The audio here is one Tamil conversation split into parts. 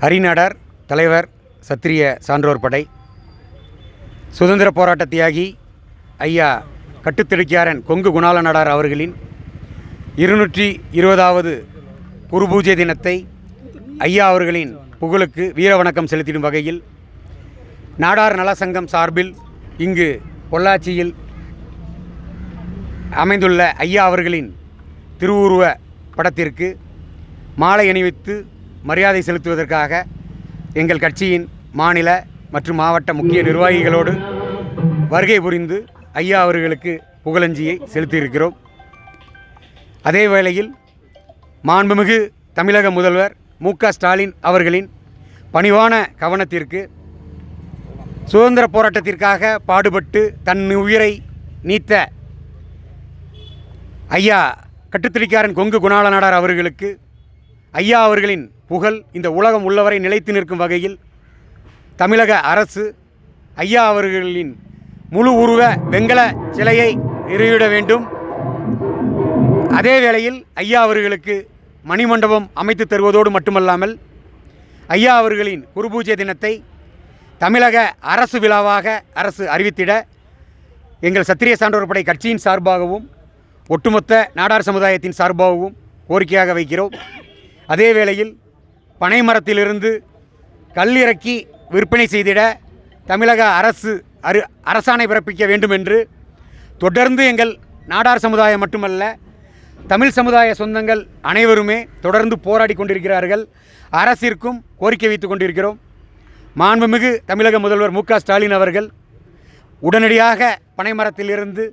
அரிநாடார் தலைவர் சத்திரிய சான்றோர் படை. சுதந்திர போராட்ட தியாகி ஐயா கட்டுத்திடுக்கியாரன் கொங்கு குணாலநாடார் அவர்களின் இருநூற்றி இருபதாவது குரு பூஜை தினத்தை ஐயா அவர்களின் புகழுக்கு வீர வணக்கம் செலுத்திடும் வகையில் நாடார் நல சங்கம் சார்பில் இங்கு பொள்ளாச்சியில் அமைந்துள்ள ஐயா அவர்களின் திருவுருவ படத்திற்கு மாலை அணிவித்து மரியாதை செலுத்துவதற்காக எங்கள் கட்சியின் மாநில மற்றும் மாவட்ட முக்கிய நிர்வாகிகளோடு வருகை புரிந்து ஐயா அவர்களுக்கு புகழஞ்சியை செலுத்தியிருக்கிறோம். அதே வேளையில் மாண்புமிகு தமிழக முதல்வர் மு க ஸ்டாலின் அவர்களின் பணிவான கவனத்திற்கு சுதந்திர போராட்டத்திற்காக பாடுபட்டு தன் உயிரை நீத்த ஐயா கட்டுத்திரிக்காரன் கொங்கு குணாலநாடார் அவர்களுக்கு ஐயா அவர்களின் புகழ் இந்த உலகம் உள்ளவரை நிலைத்து நிற்கும் வகையில் தமிழக அரசு ஐயா அவர்களின் முழு உருவ வெங்கல சிலையை நிறுவிட வேண்டும். அதே வேளையில் ஐயா அவர்களுக்கு மணிமண்டபம் அமைத்து தருவதோடு மட்டுமல்லாமல் ஐயா அவர்களின் குருபூஜை தினத்தை தமிழக அரசு விழாவாக அரசு அறிவித்திட எங்கள் சத்திரிய சான்றோர் படை கட்சியின் சார்பாகவும் ஒட்டுமொத்த நாடார் சமுதாயத்தின் சார்பாகவும் கோரிக்கையாக வைக்கிறோம். அதே வேளையில் பனைமரத்திலிருந்து கல் இறக்கி விற்பனை செய்திட தமிழக அரசு அரு அரசாணை பிறப்பிக்க வேண்டும் என்று தொடர்ந்து எங்கள் நாடார் சமுதாயம் மட்டுமல்ல தமிழ் சமுதாய சொந்தங்கள் அனைவருமே தொடர்ந்து போராடி கொண்டிருக்கிறார்கள். அரசிற்கும் கோரிக்கை வைத்து கொண்டிருக்கிறோம். மாண்புமிகு தமிழக முதல்வர் மு ஸ்டாலின் அவர்கள் உடனடியாக பனைமரத்திலிருந்து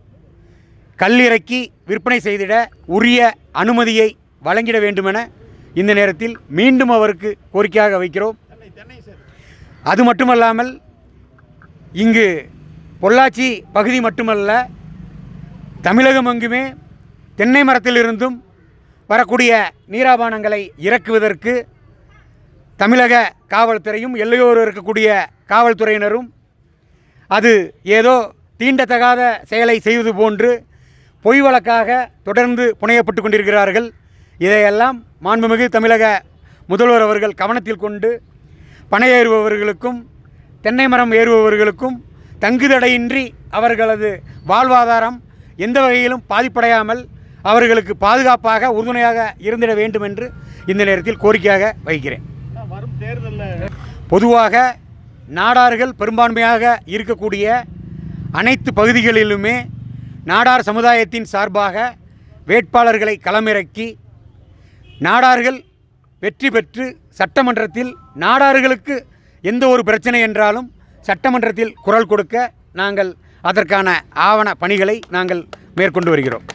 கல்லிறக்கி விற்பனை செய்திட உரிய அனுமதியை வழங்கிட வேண்டுமென இந்த நேரத்தில் மீண்டும் அவருக்கு கோரிக்கையாக வைக்கிறோம். அது மட்டுமல்லாமல் இங்கு பொள்ளாச்சி பகுதி மட்டுமல்ல தமிழகம் எங்குமே தென்னை மரத்திலிருந்தும் வரக்கூடிய நீராபானங்களை இறக்குவதற்கு தமிழக காவல்துறையும் எல்லையோர் இருக்கக்கூடிய காவல்துறையினரும் அது ஏதோ தீண்டத்தகாத செயலை செய்வது போன்று பொய் வழக்காக தொடர்ந்து புனையப்பட்டு கொண்டிருக்கிறார்கள். இதையெல்லாம் மாண்புமிகு தமிழக முதல்வர் அவர்கள் கவனத்தில் கொண்டு பனை ஏறுபவர்களுக்கும் தென்னை மரம் ஏறுபவர்களுக்கும் தங்குதடையின்றி அவர்களது வாழ்வாதாரம் எந்த வகையிலும் பாதிப்படையாமல் அவர்களுக்கு பாதுகாப்பாக உறுதுணையாக இருந்திட வேண்டும் என்று இந்த நேரத்தில் கோரிக்கையாக வைக்கிறேன். வரும் தேர்தலில் பொதுவாக நாடார்கள் பெரும்பான்மையாக இருக்கக்கூடிய அனைத்து பகுதிகளிலுமே நாடார் சமுதாயத்தின் சார்பாக வேட்பாளர்களை களமிறக்கி நாடார்கள் வெற்றி பெற்று சட்டமன்றத்தில் நாடார்களுக்கு எந்த ஒரு பிரச்சனை என்றாலும் சட்டமன்றத்தில் குரல் கொடுக்க நாங்கள் அதற்கான ஆவண பணிகளை நாங்கள் மேற்கொண்டு வருகிறோம்.